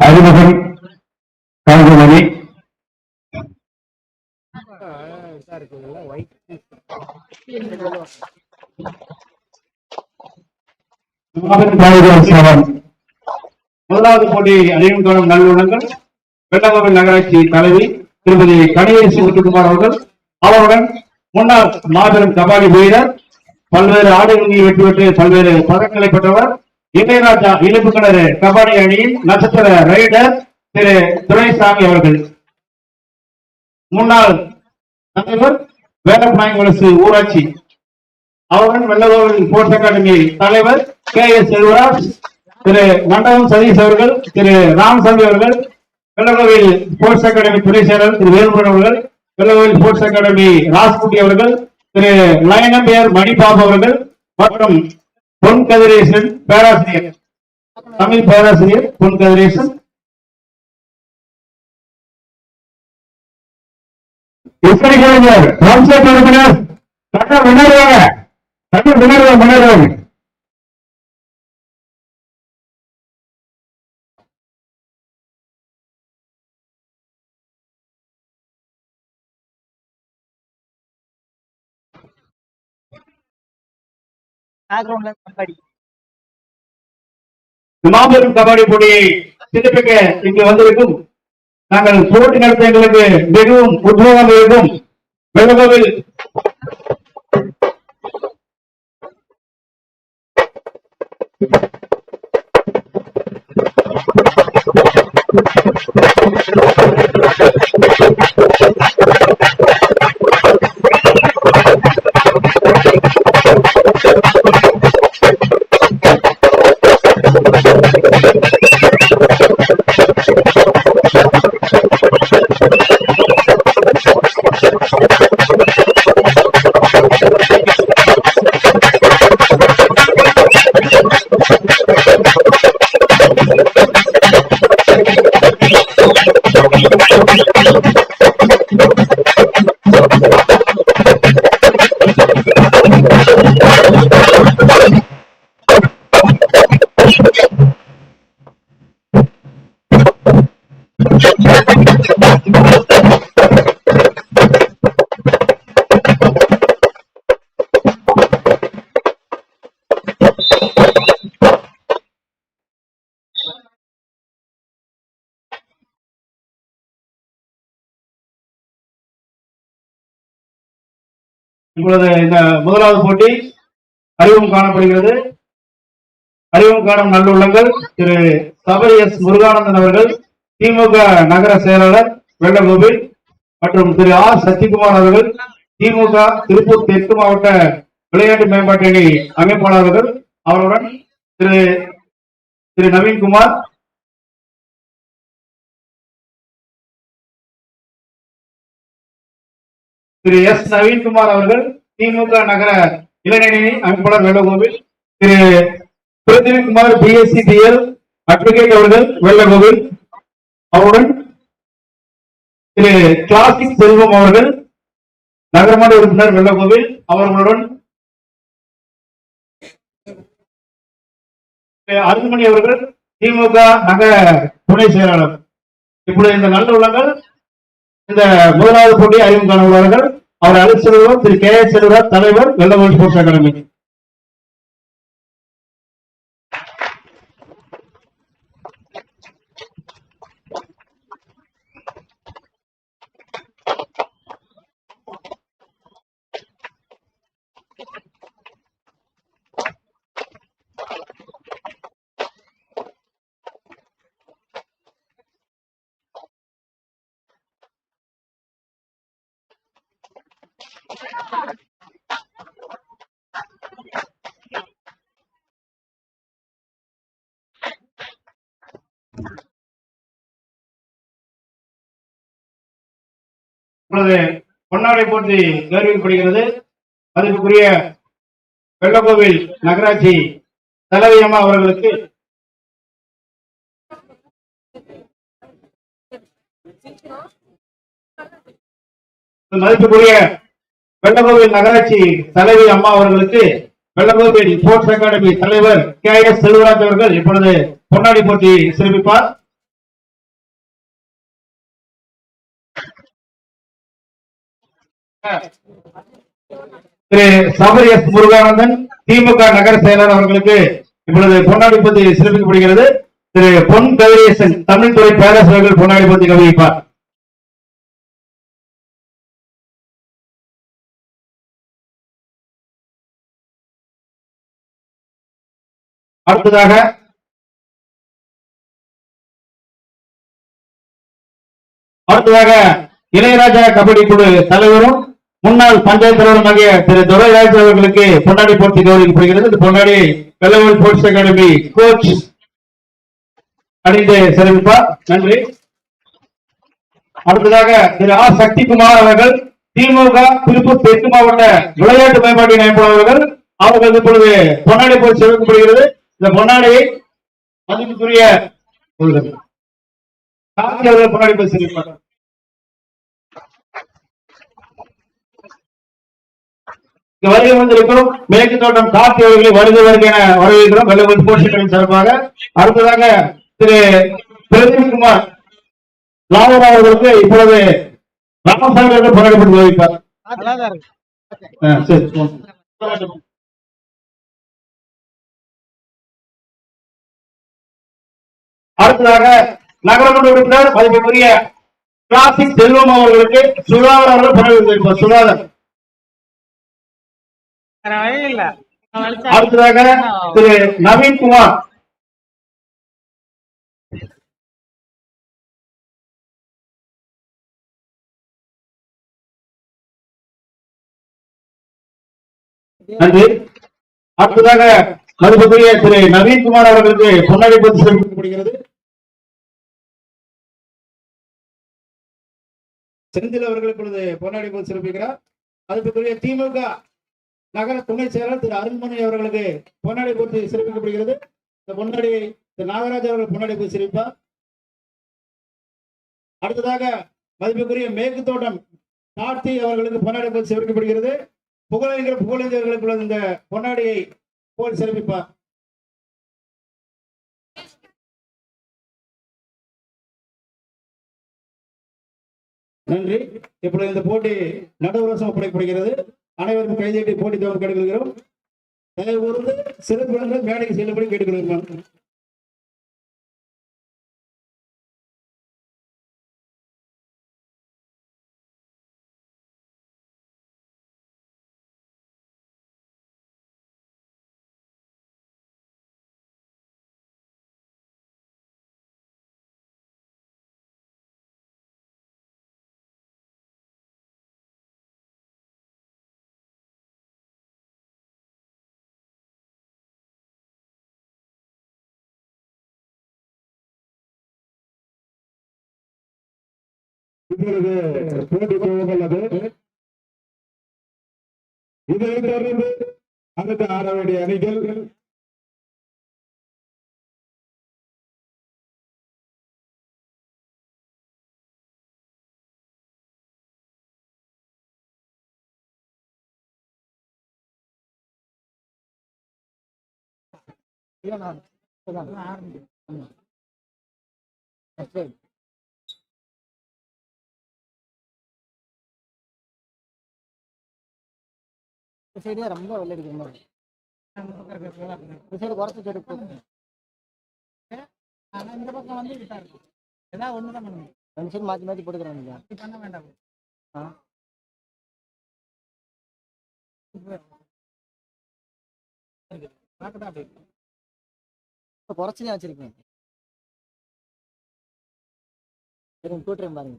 அறிமுகம் கவுண்டமணி முதலாவது போட்டி அனைவரும் காணும் நல்லுணங்கள் வெள்ளகோவில் நகராட்சி தலைவி திருமதி கணேசி முத்துக்குமார் அவர்கள். அவருடன் முன்னாள் மாபெரும் கபாடி வீரர் பல்வேறு ஆடுகளில் வெற்றி பெற்று பல்வேறு பதக்கங்களை பெற்றவர் இளையராஜா இழப்பு கிணறு கபாடி அணியின் நட்சத்திர ரைடர் திரு துரைசாமி அவர்கள். முன்னாள் தலைவர் வேலப்பநாயகம் வலசு ஊராட்சி. அவருடன் வெள்ளகோவில் ஸ்போர்ட்ஸ் அகாடமி தலைவர் கே எஸ் செல்வராஜ் திரு மண்டபம் சதீஷ் அவர்கள் திரு ராமசாமி அவர்கள் வெள்ளகோவில் ஸ்போர்ட்ஸ் அகாடமி துணை செயலர் திரு வேலுமுருகன் அவர்கள் வெள்ளகோவில் ஸ்போர்ட்ஸ் அகாடமி ராஜ்குட்டி அவர்கள் திரு லயனம்பியர் மணிபாபு அவர்கள் மற்றும் பொன் கதிரேசன் பேராசிரியர். தமிழ் பேராசிரியர் பொன் கதிரேசன். எப்படி கேளுங்க? ராம்சேட் உறுப்பினர். சட்டம் முன்னேறுவாங்க சட்டம் பேக்ரவுண்ட்ல கபடி மாபெரும் கபடி போட்டியை சிறப்பிக்க இங்கு வந்திருக்கும் நாங்கள் போட்டி நடத்த எங்களுக்கு மிகவும் உத்வேகம் இருக்கும். வெள்ளகோவில் இப்பொழுது இந்த முதலாவது போட்டி அறிவும் காணப்படுகிறது. அறிவும் காணும் நல்லுள்ளங்கள் திரு சபரி எஸ் முருகானந்தன் அவர்கள். திமுக நகர செயலாளர் வெள்ளகோபி மற்றும் திரு ஆர் சத்யகுமார் அவர்கள் திமுக திருப்பூர் தெற்கு மாவட்ட விளையாட்டு மேம்பாட்டு அணி அமைப்பாளர்கள் அவருடன் திரு திரு நவீன்குமார் திரு எஸ் நவீன்குமார் அவர்கள் திமுக நகர இளைஞரணி அமைப்பாளர் Vellakovil Thiru Prithvikumar BSc BL advocate அவர்கள் வெள்ளகோவில் அவருடன் திரு கிளாசிக் செல்வம் அவர்கள் நகரமன்ற உறுப்பினர் வெள்ளகோவில் அவர்களுடன் அருண்மணி அவர்கள் திமுக நகர துணை செயலாளர். இப்பொழுது இந்த நல்ல உள்ளங்கள் இந்த முதலாவது போட்டியை அறிமுகம் உள்ளார்கள் அவர் அழைச்சிருவர் திரு கே எஸ் செல்வராஜ் தலைவர் வெள்ளகோவில் ஸ்போர்ட்ஸ் அகாடமி. இப்பொழுது பொன்னாடை போட்டி கௌரவிக்கப்படுகிறது. அதற்குரிய வெள்ளக்கோவில் நகராட்சி தலைவி அம்மா அவர்களுக்கு மதிப்புக்குரிய வெள்ளகோவில் நகராட்சி தலைவி அம்மா அவர்களுக்கு வெள்ளகோவில் ஸ்போர்ட்ஸ் அகாடமி தலைவர் கே எஸ் செல்வராஜ் அவர்கள் இப்பொழுது பொன்னாடி போட்டி சிறப்பிப்பார். திரு சபரி எஸ் முருகானந்தன் திமுக நகர செயலர் அவர்களுக்கு இப்பொழுது பொன்னாடிப்பத்தி சிறப்பிக்கப்படுகிறது. திரு பொன் கதிரேசன் தமிழ்துறை பேரரசு அவர்கள் பொன்னாடிப்பத்தி கவிப்பார். அடுத்ததாக அடுத்ததாக இளையராஜா கபடி குழு தலைவரும் முன்னாள் பஞ்சாயத்து தலைவருமாகிய திரு துரைராஜ் அவர்களுக்கு பொன்னாடி போட்டி கௌரவிக்கப்படுகிறது. இந்த பொன்னாடி வெள்ளவல் ஸ்போர்ட்ஸ் அகாடமி கோச் அணிந்து சிறப்பிப்பார் நன்றி. அடுத்ததாக திரு ஆர். சக்திகுமார் அவர்கள் திமுக திருப்பூர் தெற்கு மாவட்ட விளையாட்டு மேம்பாட்டு இணைப்பாளர்கள் அவர்கள் இப்பொழுது பொன்னாடி போட்டி சிறப்பிக்கப்படுகிறது இந்த பொன்னாடியை மதிப்புக்குரிய பொன்னாடி இங்க வருகை வந்திருக்கும் மேற்கு தோட்டம் கார்த்தி அவர்களை வருகை வருகை என வரவேற்கிறோம் வெள்ளவன் போஷிகளின் சார்பாக. அடுத்ததாக திரு பிரதீப்குமார் லாவரா அவர்களுக்கு இப்பொழுது ராமசாமி அவர்கள் போராடப்பட்டு வைப்பார் சரி அடுத்ததாக நகரமன்ற உறுப்பினர் மதிப்புக்குரிய கிளாசிக் செல்வம் அவர்களுக்கு சுகாதார அவர்கள் வைப்பார் சுகாதாரம். அடுத்ததாக திரு நவீன் குமார். நன்றி. அடுத்ததாக மதிப்புக்குரிய திரு நவீன் குமார் அவர்களுக்கு பொன்னாடி பத்தி சிறப்பிக்கப்படுகிறது செந்தில் அவர்கள் இப்பொழுது பொன்னாடி பத்தி சிறப்பிக்கிறார். அதுக்குரிய திமுக நகர துணை செயலர் திரு அருண்மணி அவர்களுக்கு பொன்னாடி போட்டு சிறப்பிக்கப்படுகிறது. இந்த பொன்னாடி திரு நாகராஜ் அவர்கள் பொன்னாடி போய் சிரிப்பார் அடுத்ததாக மதிப்புக்குரிய மேற்கு தோட்டம் கார்த்தி அவர்களுக்கு பொன்னாடி போல் சிறப்பிக்கப்படுகிறது. புகழறிஞர் புகழறிஞர்களுக்கு இந்த பொன்னாடியை போல் சிறப்பிப்பார். நன்றி. இப்பொழுது இந்த போட்டி நடுவரசம் ஒப்படைக்கப்படுகிறது அனைவருக்கும் கைதேட்டி போட்டி துவங்க கேட்டுக்கொள்கிறோம். தயவு கூர்ந்து சிறப்பு மேடைக்கு செல்லும்படி கேட்டுக்கொள்கிறோம். இப்பொழுது போட்டி துவங்குள்ளது இதை தொடர்ந்து அடுத்த ஆட வேண்டிய அணிகள். இல்ல, இந்த சைடு தான் ரொம்ப வெள்ளை அடிக்கிற மாதிரி. இந்த சைடு குறைச்சி சைடு போகுது. ஆனா இந்த பக்கம் வந்து இதா இருக்கும். ஏதாவது ஒண்ணுதான் பண்ணணும். ரெண்டு சைடு மாத்தி போட்டுக்கிறேன் அப்படி பண்ண வேண்டாம் ஆ. இப்ப குறைச்சி தான் வச்சிருக்கேன் சரி கூட்டுறேன் பாருங்க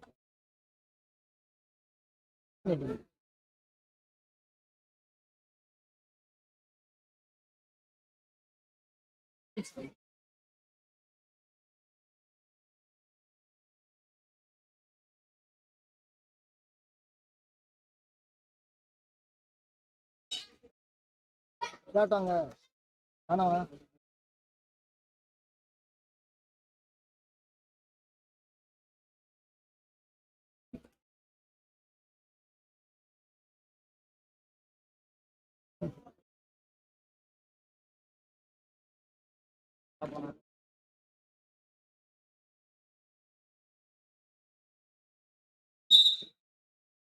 விளையாட்டுவாங்க ஆனாவா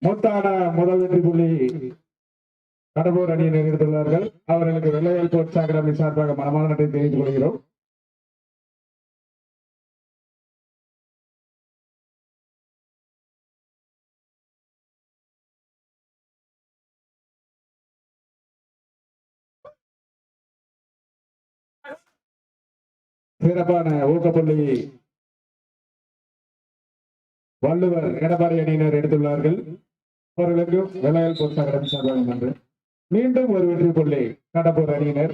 மூத்தான முதல் வெற்றி புள்ளி கடம்பூர் அணியை நிறைவேற்றுள்ளார்கள் அவர்களுக்கு வெள்ளையல் கோட் சாகர் சார்பாக மனமான நன்றி தெரிவித்துக் கொள்கிறோம். சிறப்பான ஊக்கப்புள்ளி வள்ளுவர் எடப்பாடி அணியினர் எடுத்துள்ளார்கள். அவர்களுக்கு வெள்ளையல் கோட்ஸ் சார்பாக மீண்டும் ஒரு வெற்றி புள்ளி கடப்பூர் அணியினர்.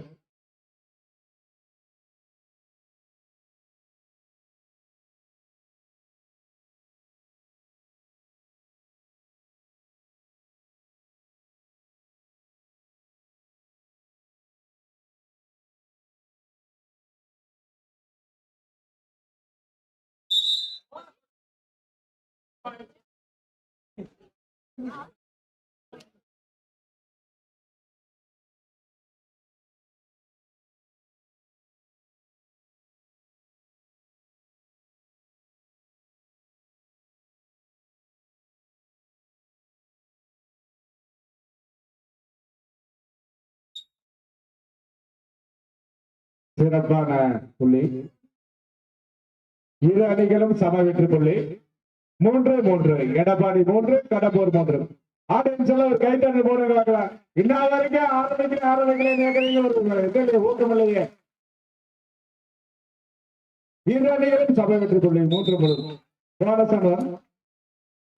சிறப்பான புள்ளி. இரு அணிகளும் சம வெற்றி புள்ளி. மூன்று மூன்று. எடப்பாடி மூன்று கடப்பூர் மூன்று. ஆடியன்ஸ் எல்லாம் ஒரு கைத்தட்டு போடுறாங்களா இன்ன வரைக்கும் ஆரம்பிக்கல ஆரம்பிக்கிறேன் கேட்கறீங்க ஒரு இது ஊக்கம் இல்லையே இரு சபை சம வெற்றி புள்ளி மூன்று மூன்று போனசனம்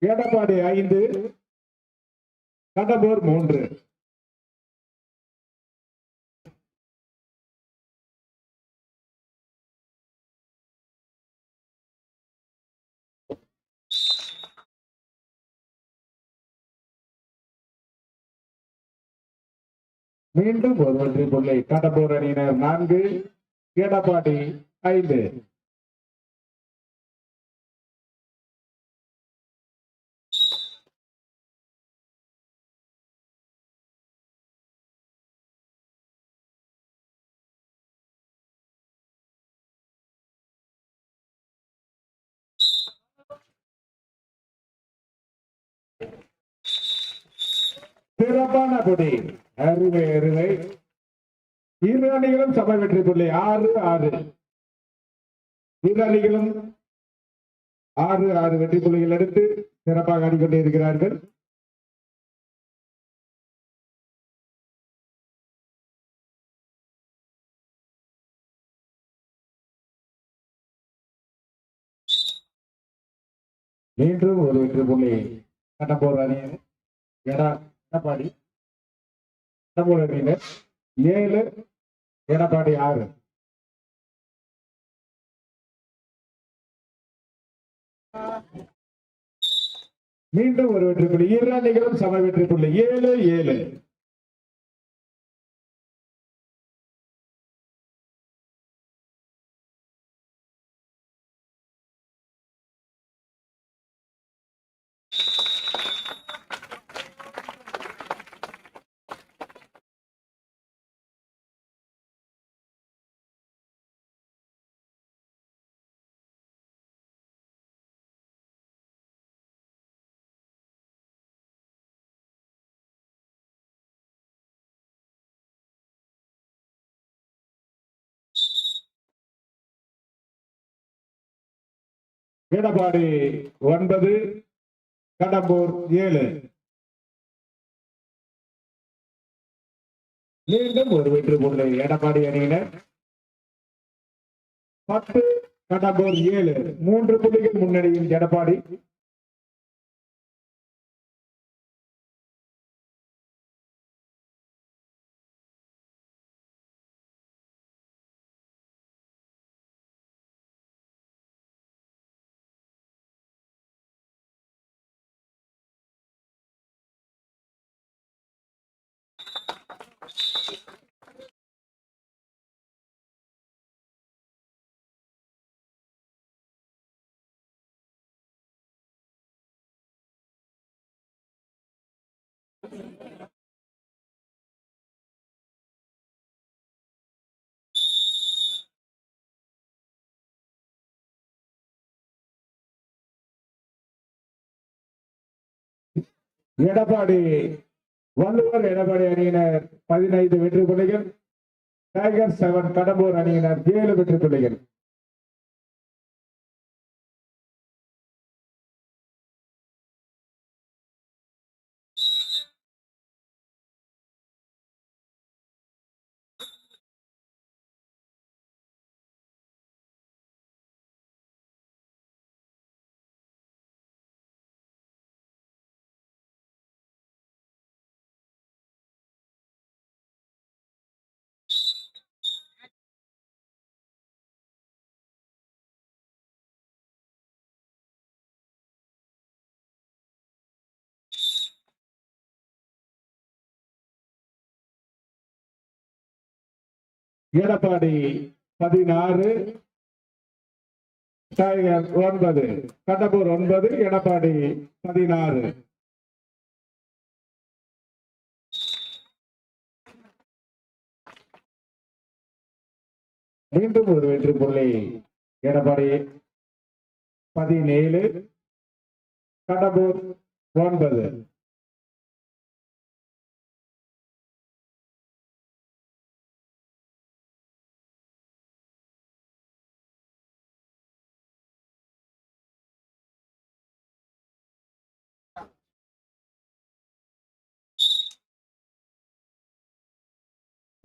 எடப்பாடி ஐந்து கடப்பூர் மூன்று. மீண்டும் ஒரு வெற்றி புள்ளி கடம்பூர் அணியினர் நான்கு எடப்பாடி ஐந்து. சிறப்பான கொடி அருமை அருமை இரு அணிகளும் சபை வெற்றி புள்ளி. ஆறு ஆறு. இரு அணிகளும் ஆறு ஆறு வெற்றி புள்ளிகள் எடுத்து சிறப்பாக ஆடிக்கொண்டே இருக்கிறார்கள். மீண்டும் ஒரு வெற்றி புள்ளி. கடம்பூர் அணி ஏன்னா எடப்பாடி. கடம்பூர் அணியினர் ஏழு எடப்பாடி ஆறு. மீண்டும் ஒரு வெற்றி புள்ளி இரண்டு நிகழும் சம வெற்றி புள்ளி ஏழு ஏழு. எடப்பாடி ஒன்பது கடம்பூர் ஏழு. மீண்டும் ஒரு வெற்றி புள்ளி எடப்பாடி அணியினர். பத்து கடம்பூர் ஏழு. மூன்று புள்ளிகள் முன்னணியில் எடப்பாடி. எடப்பாடி வள்ளுவர் எடப்பாடி அணியினர் பதினைந்து வெற்றி புள்ளிகள் டைகர் செவன் கடம்பூர் அணியினர் ஏழு வெற்றி புள்ளிகள். எடப்பாடி பதினாறு டைகர் ஒன்பது கடம்பூர் ஒன்பது எடப்பாடி பதினாறு. மீண்டும் ஒரு வெற்றி புள்ளி. எடப்பாடி பதினேழு கடம்பூர் ஒன்பது.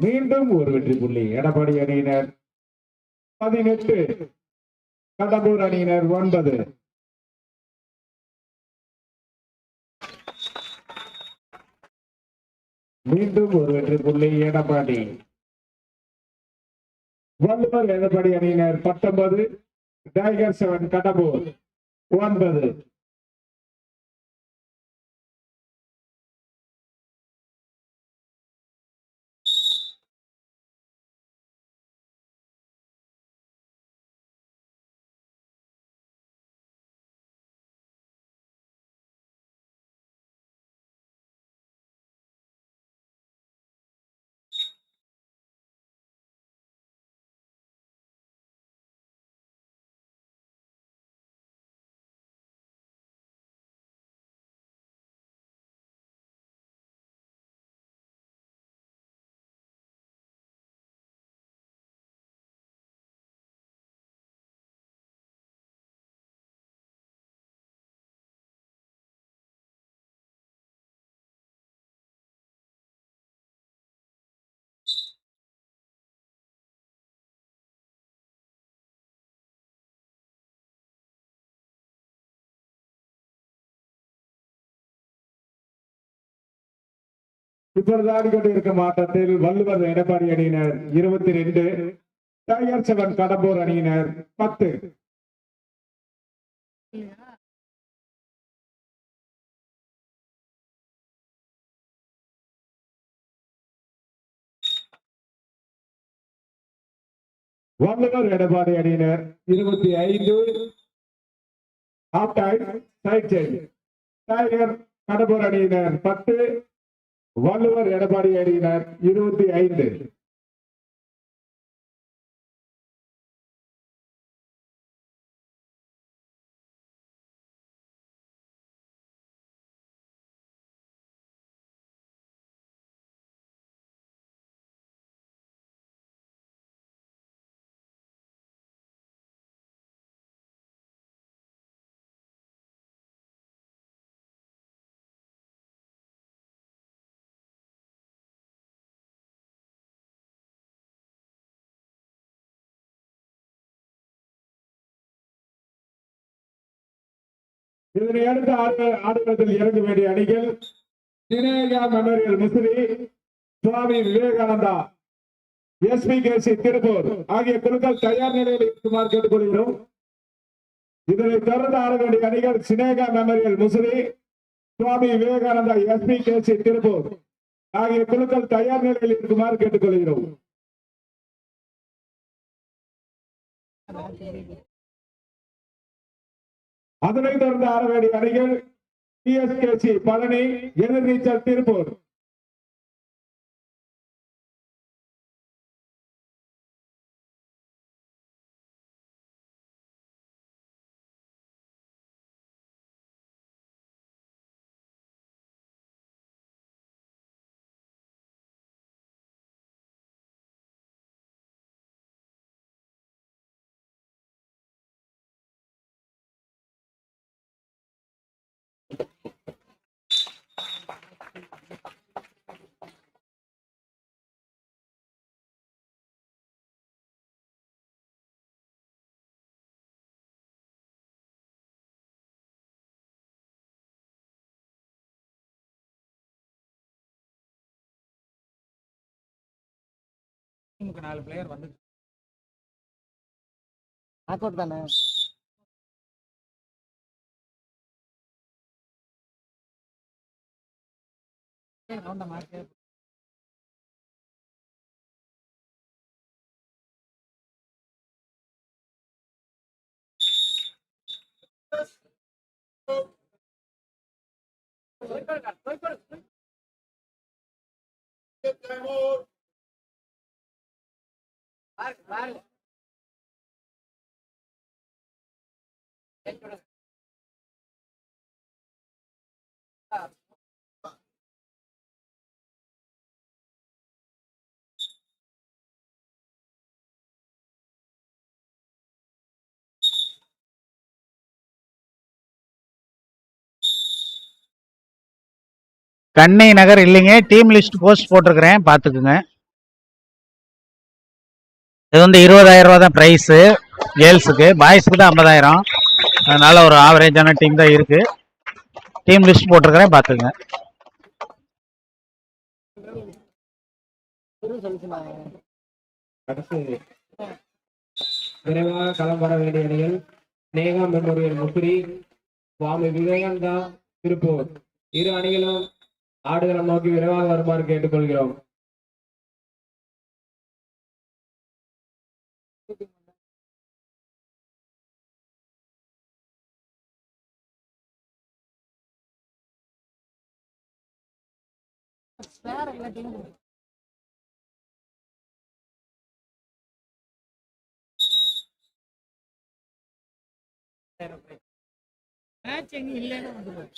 மீண்டும் ஒரு வெற்றி புள்ளி. எடப்பாடி அணியினர் பதினெட்டு கடம்பூர் அணியினர் ஒன்பது. மீண்டும் ஒரு வெற்றி புள்ளி எடப்பாடி. வள்ளுவர் எடப்பாடி அணியினர் பத்தொன்பது டைகர் செவன் கடம்பூர் ஒன்பது. இப்பொழுது ஆடிக்கொண்டிருக்கும் ஆட்டத்தில் வள்ளுவர் எடப்பாடி அணியினர் இருபத்தி ரெண்டு டைகர் செவன் கடம்பூர் அணியினர் பத்து. வள்ளுவர் எடப்பாடி அணியினர் இருபத்தி ஐந்து. Half time side change tiger Kadambur அணியினர் பத்து. வள்ளுவர் எடப்பாடி அணியினர் இருபத்தி ஐந்து. இதனை அடுத்து ஆட்ட- இறங்க வேண்டிய அணிகள் Sneha memorial Musiri Swami Vivekananda SP KC Tiruppur ஆகிய குழுக்கள் தயார் நிலையில் இருக்குமாறு கேட்டுக்கொள்கிறோம். இதனை தொடர்ந்து ஆட வேண்டிய அணிகள் Sneha memorial Musiri Swami Vivekananda SP KC Tiruppur ஆகிய குழுக்கள் தயார் நிலையில் இருக்குமாறு கேட்டுக்கொள்கிறோம். அதனைத் தொடர்ந்து ஆட அணிகள் டிஎஸ்கேசி பழனி எதிர்நீச்சல் திருப்பூர். டீமுக்கு நாலு பிளேயர் வந்து நாக் அவுட் தானே? ரவுண்ட மார்க் கண்ணை நகர் இல்லைங்க. டீம் லிஸ்ட் போஸ்ட் போட்டிருக்கிறேன். பார்த்துக்குங்க. இது வந்து இருபதாயிரம் ரூபா தான் ப்ரைஸு கேர்ள்ஸுக்கு பாய்ஸுக்கு தான் ஐம்பதாயிரம். அதனால ஒரு ஆவரேஜான டீம் தான் இருக்கு. டீம் லிஸ்ட் போட்டிருக்கிறேன் பார்த்துக்குங்க. விரைவாக களம் வர வேண்டிய அணிகள் நேகா மெமோரியல் முசிறி சுவாமி விவேகானந்தா திருப்பூர். இரு அணிகளும் ஆடுகளம் நோக்கி விரைவாக வருமாறு கேட்டுக்கொள்கிறோம். வேற எல்லா டீமும் மேட்ச் எங்க இல்லைன்னு வந்துடும்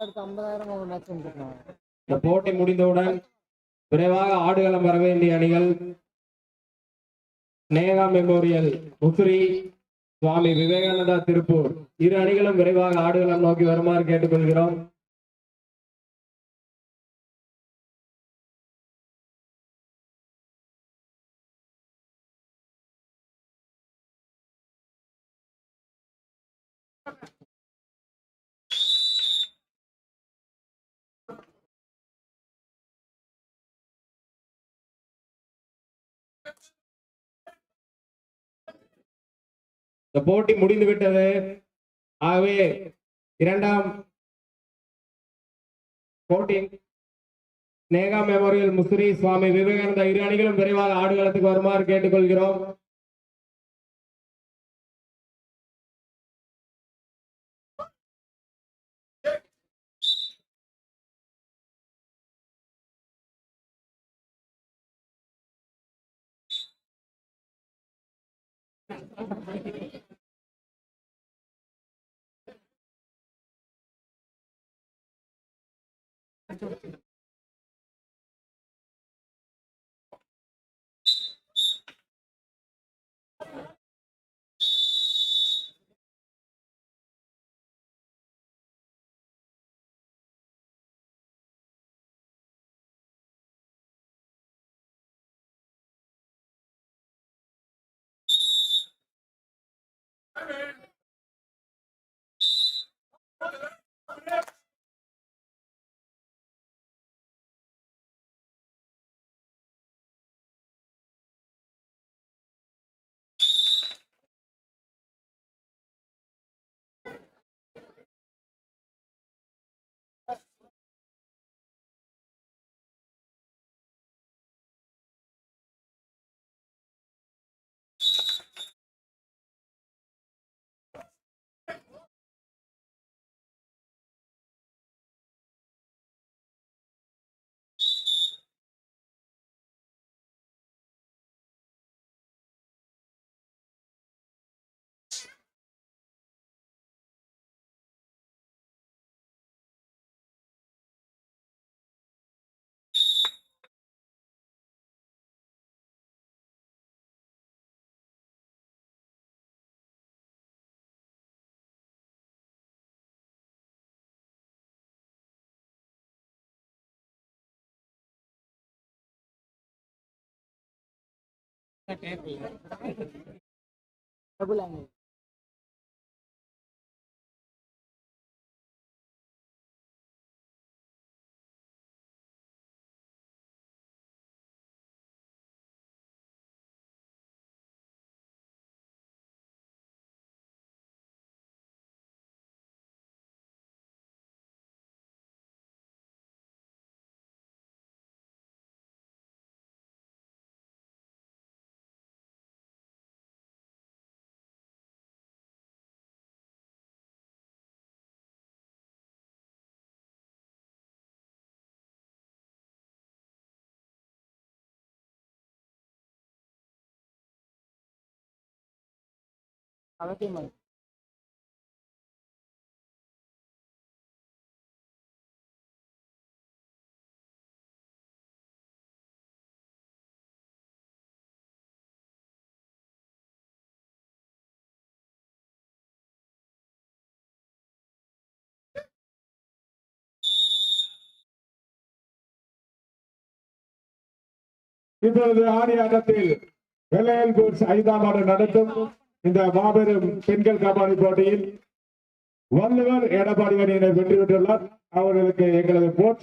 அடுத்து ஐம்பதாயிரம் ஒரு மேட்ச் வந்துருக்கோம் இந்த போட்டி முடிந்தவுடன் விரைவாக ஆடுகளம் வர வேண்டிய அணிகள் நேகா மெமோரியல் முசிறி சுவாமி விவேகானந்தா திருப்பூர். இரு அணிகளும் விரைவாக ஆடுகளம் நோக்கி வருமாறு கேட்டுக்கொள்கிறோம். இந்த போட்டி முடிந்து விட்டது. ஆகவே இரண்டாம் போட்டி நேகா மெமோரியல் முசிறி சுவாமி விவேகானந்தா இரு அணிகளும் விரைவாக ஆடுகளத்துக்கு வருமாறு கேட்டுக்கொள்கிறோம். Thank you. Amen. Kabula angle அவசியமா இப்பொழுது ஆடி ஆட்டத்தில் வெள்ளையல் கோட்ஸ் ஐந்தாம் ஆண்டு நடத்தும். இந்த மாபெரும் பெண்கள் காப்பாடி போட்டியில் வள்ளுவர் எடப்பாடி அணியினர் வென்று பெற்றுள்ளார் அவர்களுக்கு எங்களது போற்ற